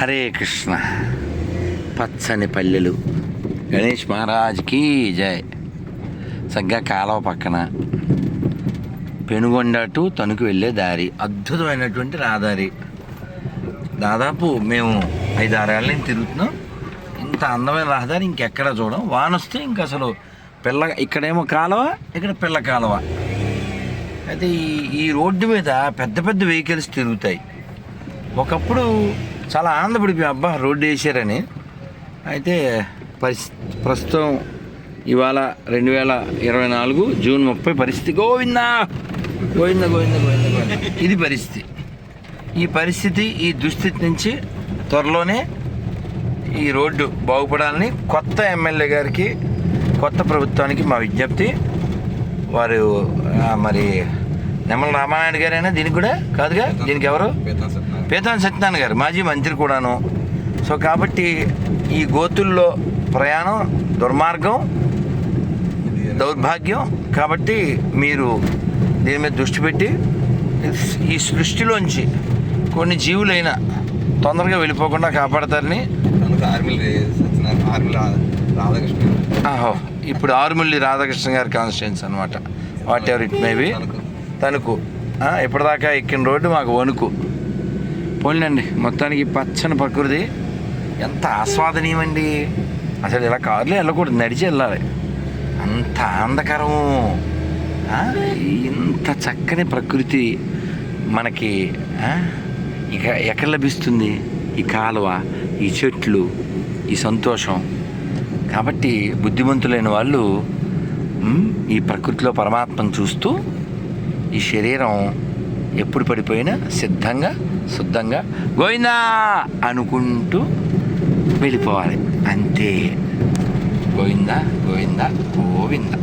హరే కృష్ణ. పచ్చని పల్లెలు. గణేష్ మహారాజ్కి జయ్ సగ్గా కాలువ పక్కన. పెనుగొండ టు తణుకు వెళ్ళే దారి. అద్భుతమైనటువంటి రహదారి. దాదాపు మేము ఐదు ఆరేళ్ళ నుంచి తిరుగుతున్నాం. ఇంత అందమైన రహదారి ఇంకెక్కడ చూడం. వాన వస్తే ఇంక అసలు పిల్ల ఇక్కడేమో కాలువ ఇక్కడ పిల్ల కాలువ. అయితే ఈ ఈ రోడ్డు మీద పెద్ద పెద్ద వెహికల్స్ తిరుగుతాయి. ఒకప్పుడు చాలా ఆనందపడిపోయి అబ్బా రోడ్డు వేసారని. అయితే పరిస్థితి ప్రస్తుతం ఇవాళ రెండు వేల ఇరవై నాలుగు జూన్ ముప్పై పరిస్థితి. గోవిందా! గోవింద గోవింద గోవింద గోవింద. ఇది పరిస్థితి. ఈ పరిస్థితి ఈ దుస్థితి నుంచి త్వరలోనే ఈ రోడ్డు బాగుపడాలని కొత్త ఎమ్మెల్యే గారికి కొత్త ప్రభుత్వానికి మా విజ్ఞప్తి. వారు మరి నెమల రామానాయుడు గారైనా దీనికి కూడా కాదుగా? దీనికి ఎవరు? పీతాన్ సత్యనారాయణ గారు మాజీ మంత్రి కూడాను. సో కాబట్టి ఈ గోతుల్లో ప్రయాణం దుర్మార్గం దౌర్భాగ్యం. కాబట్టి మీరు దీని మీద దృష్టి పెట్టి ఈ సృష్టిలోంచి కొన్ని జీవులైనా తొందరగా వెళ్ళిపోకుండా కాపాడతారని. ఆహో ఇప్పుడు ఆరుమల్లి రాధాకృష్ణ గారి కాన్స్టిట్యున్సీ అనమాట whatever it maybe Tanuku. ఇప్పటిదాకా ఎక్కిన రోడ్డు మాకు వణుకు. పోలేండి మొత్తానికి పచ్చని ప్రకృతి. ఎంత ఆస్వాదనీయమండి. అసలు ఇలా కార్లో వెళ్ళకూడదు నడిచి వెళ్ళాలి. అంత ఆనందకరము ఇంత చక్కని ప్రకృతి మనకి ఇక ఎక్కడ లభిస్తుంది? ఈ కాలువ ఈ చెట్లు ఈ సంతోషం. కాబట్టి బుద్ధిమంతులైన వాళ్ళు ఈ ప్రకృతిలో పరమాత్మను చూస్తూ ఈ శరీరం ఎప్పుడు పడిపోయినా సిద్ధంగా శుద్ధంగా గోవిందా అనుకుంటూ వెళ్ళిపోవాలి. అంతే. గోవిందా గోవిందా గోవిందా.